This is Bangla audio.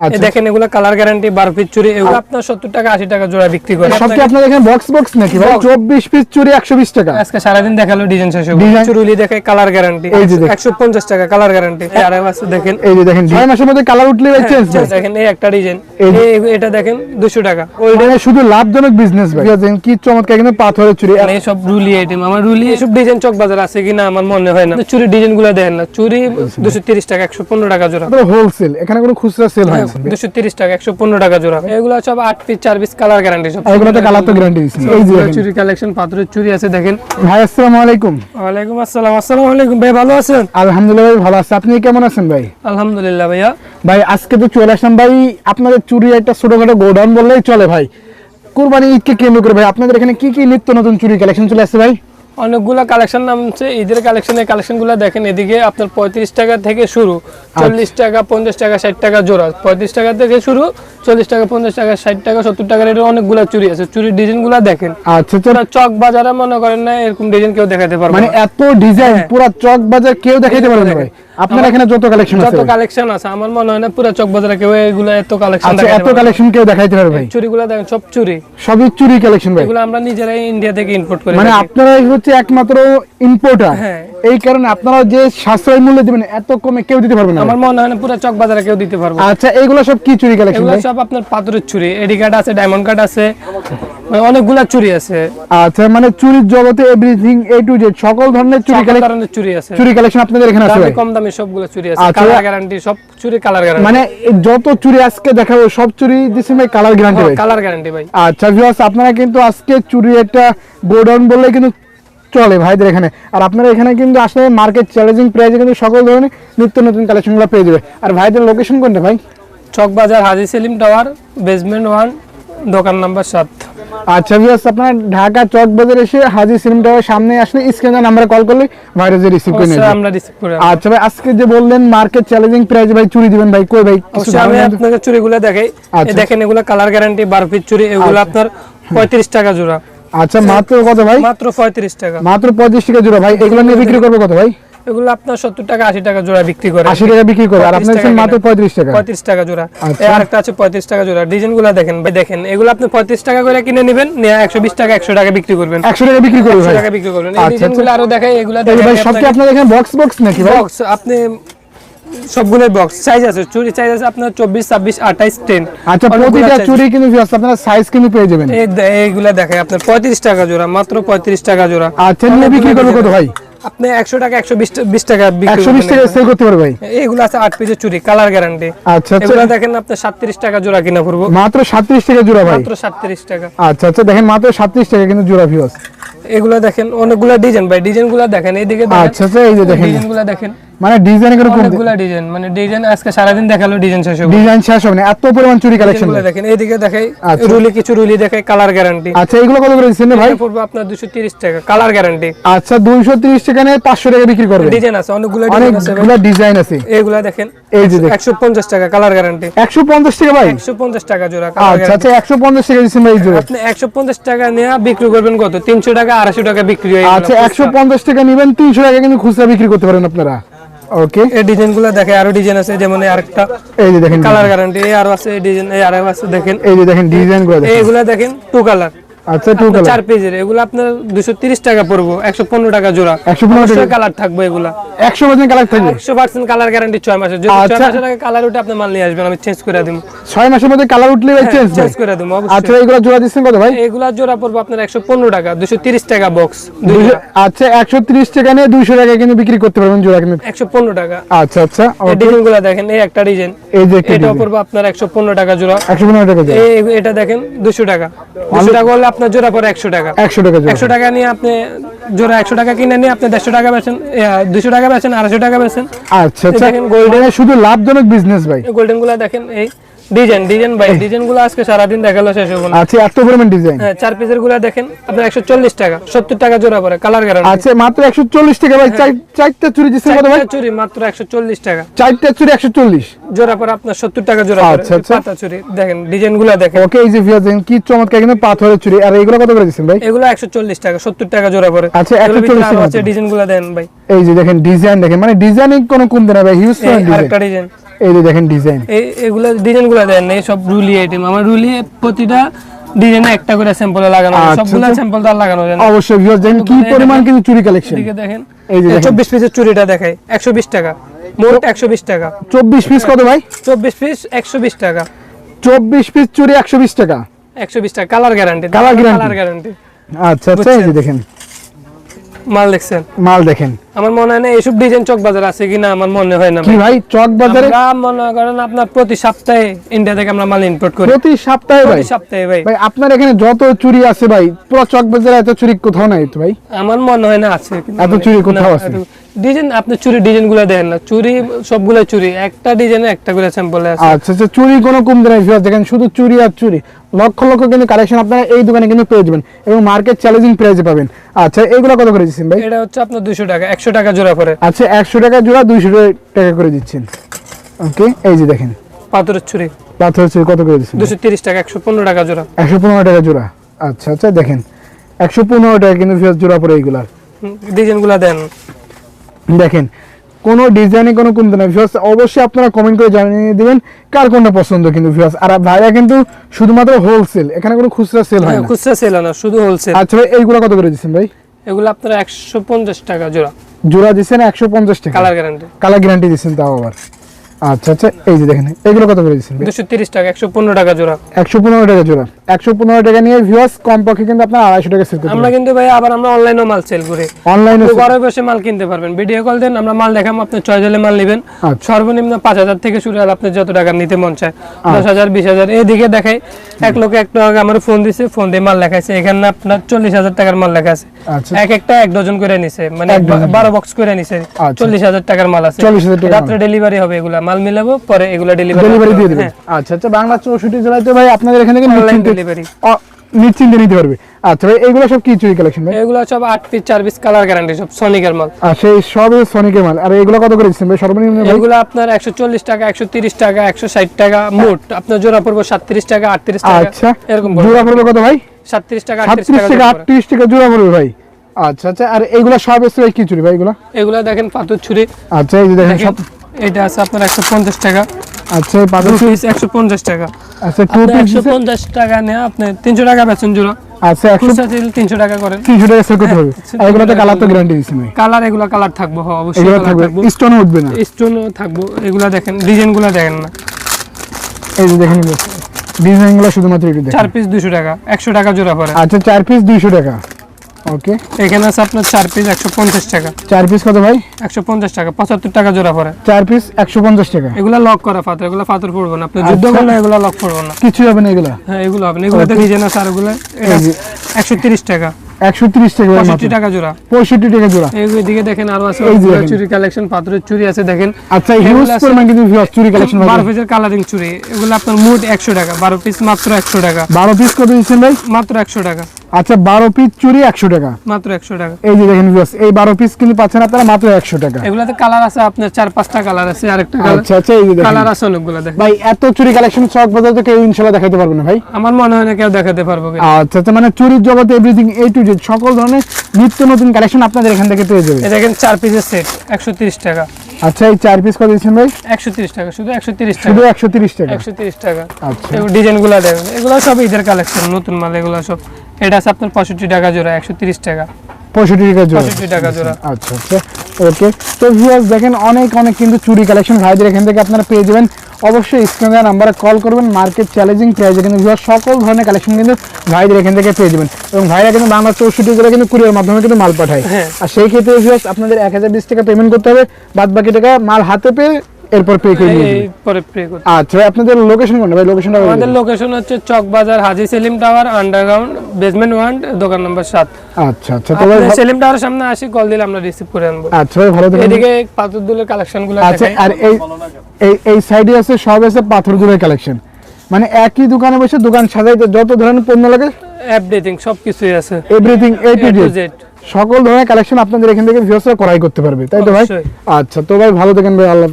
আচ্ছা। এই দেখেন এগুলো কালার গ্যারান্টি বারো পিস চুরি এগুলো আপনার সত্তর টাকা আশি টাকা জোড়া বিক্রি করে। সব কি আপনাদের এখানে বক্স বক্স নাকি চব্বিশ পিস চুরি একশো বিশ টাকা। আজকে সারাদিন দেখাল ডিজাইন শেষ চুরুলি দেখে কালার গ্যারান্টি এই। একশো পঞ্চাশ টাকা কালার গ্যারান্টি আর আছে দেখেন। এই যে দেখেন ছয় মাসের মধ্যে কালার উঠলে এই দেখেন এই একটা ডিজাইন এটা দেখেন দুশো টাকা। ওইটা শুধু লাভজনক বিজনেস ভাই। কি চমৎকার কিন্তু পাথরের চুরি। মানে এইসব রুলি আইটেম আমার রুলি এসব ডিজাইন চক বাজার আছে কিনা আমার মনে হয় না। চুরি ডিজাইনগুলো দেখেন না। চুরি দুশো তিরিশ টাকা একশো পনেরো টাকা জোড়া। হোলসেল এখানে কোনো খুচরা সেল হয় না দুশো তিরিশ টাকা একশো পনেরো টাকা জোড়া এগুলো সব আট পিস চার পিস কালার গ্যারান্টি সব। এগুলো তো কালার তো গ্যারান্টি দিচ্ছি এই যে চুরি কালেকশন পাথরের চুরি আছে দেখেন। ভাই আসসালামু আলাইকুম। ওয়ালাইকুম আসসালাম। আসসালামু আলাইকুম ভাই ভালো আছেন? আলহামদুলিল্লাহ ভাই ভালো আছে। আপনি কেমন আছেন ভাই? আলহামদুলিল্লাহ ভাইয়া। ভাই আজকে তো চলে আসলাম ভাই আপনাদের চুরি একটা ছোটখাটো গোডাউন বললেই চলে ভাই। কুরবানি ঈদকে কেন্দ্র করে ভাই আপনাদের এখানে কি কি নিত্য নতুন চুরি কালেকশন চলে আসছে ভাই? অনেকগুলা কালেকশন নামছে। ঈদের কালেকশনের কালেকশনগুলো দেখেন এদিকে আপনার পঁয়ত্রিশ টাকা থেকে শুরু। চল্লিশ টাকা পঞ্চাশ টাকা ষাট টাকা জোড়া। পঁয়ত্রিশ টাকা থেকে শুরু চল্লিশ টাকা পঞ্চাশ টাকা ষাট টাকা সত্তর টাকার এটা অনেকগুলো চুরি আছে। চুরির ডিজাইনগুলা দেখেন। আচ্ছা তো চক বাজারে মনে করেন না এরকম ডিজাইন কেউ দেখাতে পারবে মানে এত ডিজাইন হ্যাঁ। পুরো চক বাজার কেউ দেখাতে পারবে না ভাই। আপনার এখানে যত কালেকশন আছে যত কালেকশন আছে আমার মনে হয় না পুরো চক বাজারে কেউ এগুলো এত কালেকশন আচ্ছা এত কালেকশন কেউ দেখাইতে পারবে ভাই? চুরিগুলো দেখেন সব চুরি সবই চুরি কালেকশন ভাই। এগুলো আমরা নিজেরাই ইন্ডিয়া থেকে ইম্পোর্ট করি মানে আপনারাই হচ্ছে একমাত্র ইম্পোর্টার হ্যাঁ। এই কারণে আপনারা যে সাশ্রয় মূল্য দিবেন এত কমে কেউ দিতে পারবে না আমার মনে হয় না পুরো চক বাজারে কেউ দিতে পারবে। আচ্ছা এইগুলো সব কি চুরি কালেকশন এগুলো সব আপনার পাথরের চুরি এডি কার্ড আছে ডায়মন্ড কার্ড আছে। অনেকগুলা চুরি আছে। আচ্ছা মানে চুরির জগতে এভরিথিং এ টু জেড সকল ধরনের চুরি কালেকশন চুরি আছে। চুরি কালেকশন আপনাদের এখানে আছে কম দামে সবগুলো চুরি আছে। আচ্ছা। কালার গ্যারান্টি সব চুরি কালার গ্যারান্টি মানে যত চুরি আজকে দেখাবো সব চুরি ভাই কালার গ্যারান্টি ভাই। কালার গ্যারান্টি ভাই। আচ্ছা ভিউয়ার্স আপনারা কিন্তু আজকে চুরি একটা গোডাউন বললে কিন্তু চলে ভাইদের এখানে। আর আপনারা এখানে কিন্তু আসলে মার্কেট চ্যালেঞ্জিং প্রাইসে কিন্তু সকল ধরনের নিত্য নতুন কালেকশনগুলো পেয়ে যাবে। আর ভাইদের লোকেশন কোনটা ভাই? Chawk Bazar Haji Salim tower basement one দোকান নাম্বার সাত। আচ্ছা ভিউয়ার্স আপনারা ঢাকা চক বাজার এসে হাজি সিনেম টাওয়ার সামনে আসলে স্ক্রিনে নাম্বারে কল করলে ভাইরাস রিসিভ করে নেবেন আমরা রিসিভ করে আচ্ছা ভাই আজকে যে বললেন মার্কেট চ্যালেঞ্জিং প্রাইস ভাই চুরি দিবেন ভাই কই ভাই? কিছু আমি? আপনাকে চুরিগুলো দেখাই। এই আচ্ছা। দেখেন এগুলো কালার গ্যারান্টি বারো পিস চুরি এগুলো আপনার পঁয়ত্রিশ টাকা জোড়া। আচ্ছা মাত্র কত ভাই? মাত্র পঁয়ত্রিশ টাকা। মাত্র পঁয়ত্রিশ টাকা জোড়া ভাই। এগুলো নিয়ে বিক্রি করবে কত ভাই? এগুলো আপনার সত্তর টাকা আশি টাকা জোড়া বিক্রি করে। আশি টাকা বিক্রি করবে আর 35 মাত্র কেনা। পঁয়ত্রিশ টাকা? পঁয়ত্রিশ টাকা জোড়া। আচ্ছা। এই আরেকটা আছে পঁয়ত্রিশ টাকা জোড়া। ডিজাইনগুলা দেখেন ভাই দেখেন। এগুলো আপনি পঁয়ত্রিশ টাকা করে কিনে নেবেন নিয়ে একশো বিশ টাকা একশো টাকা বিক্রি করবেন। একশো টাকা বিক্রি করবে একশো টাকা বিক্রি করবেন। এই আচ্ছা, ডিজাইনগুলো আরও দেখাই এগুলা এই ভাই সব কি দেখেন আপনাদের এখানে বক্স বক্স নাকি ভাই? বক্স আপনি সবগুলোর বক্স সাইজ আছে চুরি সাইজ আছে আপনার চব্বিশ ছাব্বিশ আঠাইশ টেন আচ্ছা প্রতিটা চুরি কিন্তু আপনারা সাইজ কিন্তু পেয়ে যাবেন। এইগুলা দেখাই আপনার পঁয়ত্রিশ টাকা জোড়া মাত্র পঁয়ত্রিশ টাকা জোড়া। আচ্ছা নিয়ে বিক্রি করবে কত ভাই? আপনি একশো টাকা একশো বিশ বিশ টাকা বিক্রি একশো বিশ করবেন টাকা সেল করতে পারবে ভাই? এইগুলো আছে আট পিসের চুরি কালার গ্যারান্টি আচ্ছা এগুলো দেখেন আপনি সাতত্রিশ টাকা জোড়া কিনা পড়ব। মাত্র সাতত্রিশ টাকা জোড়া ভাই। মাত্র সাতত্রিশ টাকা। আচ্ছা আচ্ছা দেখেন মাত্র সাতত্রিশ টাকা কিন্তু জোড়া ভিউস এগুলো দেখেন অনেকগুলা ডিজাইন ভাই। ডিজাইনগুলা দেখেন এইদিকে আচ্ছা আচ্ছা এই যে দেখেন। ডিজাইনগুলা দেখেন। মানে ডিজাইন করে অনেকগুলা ডিজাইন মানে ডিজাইন আজকে সারাদিন দেখাল ডিজাইন শেষ হবে। ডিজাইন শেষ হবে না এত পরিমাণ চুরি কালেকশনগুলা দেখেন এইদিকে দেখাই আচ্ছা। রুলি কিছু রুলি দেখাই কালার গ্যারান্টি আচ্ছা এগুলো কত করে দিচ্ছেন ভাই? পড়বে আপনার দুশো তিরিশ টাকা কালার গ্যারান্টি আচ্ছা দুইশো তিরিশ টাকা নিয়ে পাঁচশো টাকা বিক্রি করবে ডিজাইন আছে অনেকগুলা ডিজাইন আছে অনেকগুলো ডিজাইন আছে। এইগুলা দেখেন এই যে দেখেন। একশো পঞ্চাশ টাকা কালার গ্যারান্টি একশো পঞ্চাশ টাকা ভাই? একশো পঞ্চাশ টাকা জোড়া কালার আচ্ছা আচ্ছা একশো পঞ্চাশ টাকা দিচ্ছেন ভাই এই জোড়া। আপনি একশো পঞ্চাশ টাকা নিয়ে বিক্রি করবেন কত? তিনশো টাকা আড়াইশো টাকা বিক্রি হয় আচ্ছা একশো পঞ্চাশ টাকা নিবেন তিনশো টাকা কিন্তু খুচরা বিক্রি করতে পারেন আপনারা। ওকে এই ডিজাইনগুলা দেখে আরও ডিজাইন আছে যেমন আরেকটা এই যে দেখেন কালার গ্যারান্টি এই আরও আছে এই ডিজাইন এই আরও আছে দেখেন। এই যে দেখেন ডিজাইনগুলো দেখেন। এইগুলা দেখেন টু কালার আচ্ছা টু কালার চার পেজের এগুলো আপনার দুশো তিরিশ টাকা পড়ব একশো পনেরো টাকা জোড়া। 115 টাকা। কালার থাকবে এগুলা। একশো পার্সেন্ট কালার থাকবে? একশো পার্সেন্ট কালার গ্যারান্টি ছয় মাসের। যদি ছয় আচ্ছা। মাসের আগে কালার উঠে আপনি মাল নিয়ে আসবেন আমি চেঞ্জ করে দিব। ছয় মাসের মধ্যে কালার উঠলে ভাই চেঞ্জ চেঞ্জ করে দিব আচ্ছা অবশ্যই জোড়া দিচ্ছেন কত ভাই? এগুলা জোড়া পড়ব আপনার টাকা টাকা বক্স আচ্ছা একশো ত্রিশ টাকা নিয়ে দুইশো টাকা কিন্তু বিক্রি করতে পারবেন জোড়া কিন্তু। একশো পনেরো টাকা। আচ্ছা আচ্ছা এই ডিজাইনগুলা দেখেন এই একটা ডিজাইন এই যে এটাও পড়ব আপনার একশো পনেরো টাকা জোড়া। একশো পনেরো টাকা জোড়া। এটা দেখেন দুশো টাকা। দুশো করলে আপনার জোড়া পরে একশো টাকা। একশো টাকা একশো টাকা নিয়ে আপনি জোড়া একশো টাকা কিনে নিয়ে আপনি দেড়শো টাকা বেচেন দুশো টাকা বেচেন আড়াইশো টাকা বেচেন। আচ্ছা আচ্ছা। দেখেন golden- মানে শুধু লাভজনক বিজনেস ভাই। গোল্ডেনগুলা দেখেন এই ডিজাইন ডিজাইন ভাই ডিজাইনগুলো আজকে সারাদিন দেখাল শেষ হবে আচ্ছা এত পরিমাণ ডিজাইন হ্যাঁ চার পিসেরগুলা দেখেন আপনার একশো চল্লিশ টাকা সত্তর টাকা জোড়া পরে কালার গ্যারান্টি আচ্ছা মাত্র একশো চল্লিশ টাকা ভাই চার- চারটা চুরি দিচ্ছেন কত ভাই? চুরি মাত্র একশো চল্লিশ টাকা। চারটা চুরি একশো চল্লিশ। জোড়া পরে আপনার সত্তর টাকা জোড়া পরে আচ্ছা, আচ্ছা। পাতা চুরি দেখেন ডিজাইনগুলা দেখেন। ওকে এই যে ভিউয়ার দেখেন কি চমৎকার কিন্তু পাথরের চুরি। আর এগুলো কত করে দিচ্ছেন ভাই? এগুলো একশো চল্লিশ টাকা সত্তর টাকা জোড়া পরে আচ্ছা, এগুলোর ভিতরে 140 আরও আছে ডিজাইনগুলা দেন ভাই। এই যে দেখেন ডিজাইন দেখেন মানে ডিজাইনিং কোনো কমবে না ভাই হিউজ এই আরেকটা ডিজাইন এই যে দেখেন ডিজাইন এই এগুলো ডিজাইনগুলো দেন এই সব রুলি আইটেম আমার রুলি প্রতিটা ডিজাইনে একটা করে স্যাম্পলে লাগানো আচ্ছা, সবগুলা আচ্ছা। স্যাম্পল তো লাগানো যায় অবশ্যই ভিউয়ার্স দেখেন কি পরিমাণ কিন্তু চুরি কালেকশন এদিকে দেখেন এই যে দেখেন। চব্বিশ পিসের চুরিটা দেখাই একশো বিশ টাকা। মোট একশো বিশ টাকা। চব্বিশ পিস কত ভাই? চব্বিশ পিস একশো বিশ টাকা। চব্বিশ পিস চুরি একশো বিশ টাকা। একশো বিশ টাকা কালার গ্যারান্টি? কালার গ্যারান্টি আচ্ছা আচ্ছা এই দেখেন। মাল দেখছেন? মাল দেখেন। আমার মনে হয় না এইসব ডিজাইন চক বাজার আছে কিনা আমার মনে হয় না কি ভাই। চক বাজারে? আমরা মনে করেন আপনার প্রতি সপ্তাহে ইন্ডিয়া থেকে আমরা মাল ইম্পোর্ট করি। প্রতি সপ্তাহে ভাই? সপ্তাহে ভাই। ভাই আপনার এখানে যত চুরি আছে ভাই পুরো চক বাজারে এত চুরি কোথাও নাই তো ভাই? আমার মনে হয় না আছে। এত চুরি কোথাও আছে? ডিজাইন আপনি চুরি ডিজাইনগুলো দেন না। চুরি সবগুলো চুরি। একটা ডিজাইনে একটা করে স্যাম্পল আছে। আচ্ছা আচ্ছা চুরি কোনো কম নাই ভিউয়ার্স দেখেন শুধু চুরি আর চুরি। লক্ষ লক্ষ কিন্তু কালেকশন আপনারা এই দোকানে কিন্তু পেয়ে যাবেন এবং মার্কেট চ্যালেঞ্জিং প্রাইসে পাবেন। আচ্ছা এইগুলো কত করে দিচ্ছেন ভাই? এটা হচ্ছে আপনার দুশো টাকা একশো টাকা জোড়া পরে আচ্ছা একশো টাকা জোড়া দুইশো টাকা করে দিচ্ছেন। ওকে এই যে দেখেন। পাথরের চুরি। পাথর চুরি কত করে দিচ্ছেন? দুশো তিরিশ টাকা একশো পনেরো টাকা জোড়া। একশো পনেরো টাকা জোড়া। আচ্ছা আচ্ছা দেখেন। একশো পনেরো টাকা কিন্তু ভিউয়ার্স জোড়া পরে এইগুলার ডিজাইনগুলা দেন। দেখেন কোনো ডিজাইনে কোনো কমতে না ভিউয়ার্স অবশ্যই আপনারা কমেন্ট করে জানিয়ে দিবেন কার কোনটা পছন্দ কিন্তু ভিউয়ার্স আর ভাইয়া কিন্তু শুধুমাত্র হোলসেল এখানে কোনো খুচরা সেল হয় না খুচরা সেল না শুধু হোলসেল আচ্ছা ভাই এইগুলো কত করে দিচ্ছেন ভাই? এগুলো আপনার একশো পঞ্চাশ টাকা জোড়া। জোড়া দিচ্ছেন একশো পঞ্চাশ টাকা। কালার গ্যারান্টি কালার গ্যারান্টি দিচ্ছেন তাও আবার। আচ্ছা আচ্ছা এই যে দেখেন এগুলো কত করে দিচ্ছেন দুশো তিরিশ টাকা একশো পনেরো টাকা জোড়া। একশো পনেরো টাকা জোড়া। একশো পনেরো টাকা নিয়ে ভিউয়ার্স কম পক্ষে কিন্তু আপনার আড়াইশো টাকা সেল আমরা কিন্তু ভাই আবার আমরা অনলাইনেও মাল সেল করি। অনলাইনে ঘরে বসে মাল কিনতে পারবেন। ভিডিও কল দেন আমরা মাল দেখাম আপনি হলে মাল নেবেন। আচ্ছা। সর্বনিম্ন পাঁচ হাজার থেকে শুরু আপনি যত টাকা নিতে মন চায় দশ হাজার বিশ হাজার দেখাই এক লোক এক টাকা আমার ফোন দিছে ফোন দিয়ে মাল লেখাইছে। এখানে আপনার চল্লিশ হাজার টাকার মাল লেখা আছে। আচ্ছা। এক একটা এক ডজন করে নিছে মানে বারো বক্স করে নিছে। আচ্ছা। চল্লিশ হাজার টাকার মাল আছে। রাত্রে ডেলিভারি হবে এগুলা। মাল মিলাবো পরে এগুলা ডেলিভারি ডেলিভারি দিয়ে দেবেন। আচ্ছা আচ্ছা বাংলা চৌষট্টি জেলায় তো ভাই আপনাদের এখান থেকে অনলাইন ডেলিভারি নিশ্চিন্তে নিতে পারবে। আচ্ছা ভাই এইগুলো সব কি চুরি কালেকশন ভাই? এগুলো সব আট পিস চার পিস কালার গ্যারান্টি সব সনিকের মাল। আর সেই সব সনিকের মাল। আর এগুলো কত করে দিচ্ছেন ভাই? সর্বনিম্ন এগুলো আপনার একশো চল্লিশ টাকা একশো তিরিশ টাকা একশো ষাট টাকা মোট। আপনার জোড়া পড়ব সাতত্রিশ টাকা আটত্রিশ টাকা আচ্ছা। এরকম জোড়া পড়বে কত ভাই? সাতত্রিশ টাকা আটত্রিশ সাতত্রিশ টাকা থেকে জোড়া পড়ে। আটত্রিশ টাকা জোড়া পড়বে ভাই। আচ্ছা আচ্ছা আর এইগুলো সব এসে কি চুরি ভাই এগুলো? এগুলো দেখেন পাথর ছুরি আচ্ছা এই দেখেন সব এটা আছে আপনার একশো পঞ্চাশ টাকা। আচ্ছা এই পাথর পিস একশো পঞ্চাশ টাকা। আচ্ছা টু পিস একশো পঞ্চাশ টাকা নিয়ে আপনি তিনশো টাকা বেচন জোড়া। আচ্ছা একশো খুচরা তিনশো টাকা করেন তিনশো টাকা সেল করতে হবে। আর এগুলোতে কালার তো গ্যারান্টি দিচ্ছেন ভাই কালার এগুলো কালার থাকব হ্যাঁ অবশ্যই এগুলো থাকবে। স্টোন উঠবে না? স্টোনও থাকব এগুলা দেখেন ডিজাইনগুলা দেখেন না। এই যে দেখেন ডিজাইনগুলো শুধুমাত্র একটু দেখেন। চার পিস দুশো টাকা একশো টাকা জোড়া পড়ে। আচ্ছা চার পিস দুইশো টাকা। ওকে। এখানে আছে আপনার চার পিস একশো পঞ্চাশ টাকা। চার পিস কত ভাই? একশো পঞ্চাশ টাকা পঁচাত্তর টাকা জোড়া পড়ে। চার পিস একশো পঞ্চাশ টাকা। এগুলা লক করা পাথর এগুলা পাথর পড়বে না। আপনি যুদ্ধ আচ্ছা। করলে এগুলা লক পড়বে না। কিছু হবে না এগুলা? হ্যাঁ এগুলো হবে না। এগুলোতে ডিজাইন আছে আর এগুলো এটা এই একশো তিরিশ টাকা। একশো তিরিশ টাকা পঁয়ষট্টি। টাকা জোড়া। পঁয়ষট্টি টাকা জোড়া। এইদিকে দেখেন আরও আছে। চুরি কালেকশন পাথরের চুরি আছে দেখেন। আচ্ছা হিউজ পরিমাণ কিন্তু চুরি কালেকশন বারো পিসের কালারিং চুরি। এগুলো আপনার মুড একশো টাকা বারো পিস মাত্র একশো টাকা। বারো পিস কত দিচ্ছেন ভাই? মাত্র একশো টাকা। আচ্ছা বারো পিস চুরি একশো টাকা। মাত্র একশো টাকা। এই যে দেখেন এই বারো পিস কিন্তু পাচ্ছেন আপনারা মাত্র একশো টাকা। এগুলাতে কালার আছে আপনার চার পাঁচটা কালার আছে আরেকটা আচ্ছা আচ্ছা এই যে কালার আছে অনেকগুলো দেখেন। ভাই এত চুরি কালেকশন চক বাজার তো কেউ ইনশাল্লাহ দেখাতে পারবে না ভাই। আমার মনে হয় না কেউ দেখাতে পারব আচ্ছা আচ্ছা মানে চুরির জগতে এভরিথিং এ টু জেড সকল ধরনের নিত্য নতুন কালেকশন আপনাদের এখান থেকে পেয়ে যাবে দেখেন চার পিসের সেট একশো তিরিশ টাকা। আচ্ছা এই চার পিস কত দিচ্ছেন ভাই? একশো তিরিশ টাকা শুধু একশো তিরিশ শুধু টাকা একশো তিরিশ টাকা? একশো তিরিশ টাকা। আচ্ছা। ডিজাইনগুলা দেখেন এগুলো সব ঈদের কালেকশন নতুন মাল এগুলো সব। এটা আছে আপনার পঁয়ষট্টি টাকা জোড়া একশো তিরিশ টাকা। পঁয়ষট্টি টাকা জোড়া। পঁয়ষট্টি টাকা জোড়া। আচ্ছা আচ্ছা। ওকে। তো ভিউয়ার্স দেখেন অনেক অনেক কিন্তু চুরি কালেকশন ভাইদের এখান থেকে আপনারা পেয়ে যাবেন। অবশ্যই স্ক্রিনে দেওয়া নাম্বারে কল করবেন মার্কেট চ্যালেঞ্জিং প্রাইসে কিন্তু সকল ধরনের কালেকশন কিন্তু ভাইদের এখান থেকে পেয়ে যাবেন। এবং ভাইরা কিন্তু বাংলা চৌষট্টি জেলা কিন্তু কুড়ির মাধ্যমে কিন্তু মাল পাঠায়। হ্যাঁ। আর সেই ক্ষেত্রে ভিউয়ার্স আপনাদের এক হাজার বিশ টাকা পেমেন্ট করতে হবে। বাদ বাকি টাকা মাল হাতে পেয়ে এরপর পে করে নিয়ে পরে আচ্ছা আপনাদের লোকেশন কোনটা? ভাই লোকেশনটা আমাদের লোকেশন হচ্ছে Chawk Bazar Haji Salim tower underground basement দোকান নম্বর আচ্ছা আচ্ছা সেলিম টাওয়ার সামনে আসি কল দিলে আমরা রিসিভ করে আনব। আচ্ছা ভাই ভালো এদিকে পাথর দুলের কালেকশনগুলো আচ্ছা আর এই এই এই সাইডে আছে সব আছে কালেকশন মানে একই দোকানে বসে দোকান সাজাইতে যত ধরনের পণ্য লাগে আপডেটিং সবকিছুই আছে। এভরিথিং এ টু জেড সকল ধরনের কালেকশন আপনাদের এখান থেকে ভিউয়ার্সরা করাই করতে পারবে তাই তো ভাই? আচ্ছা তো ভাই ভালো থাকেন ভাই আল্লাহ।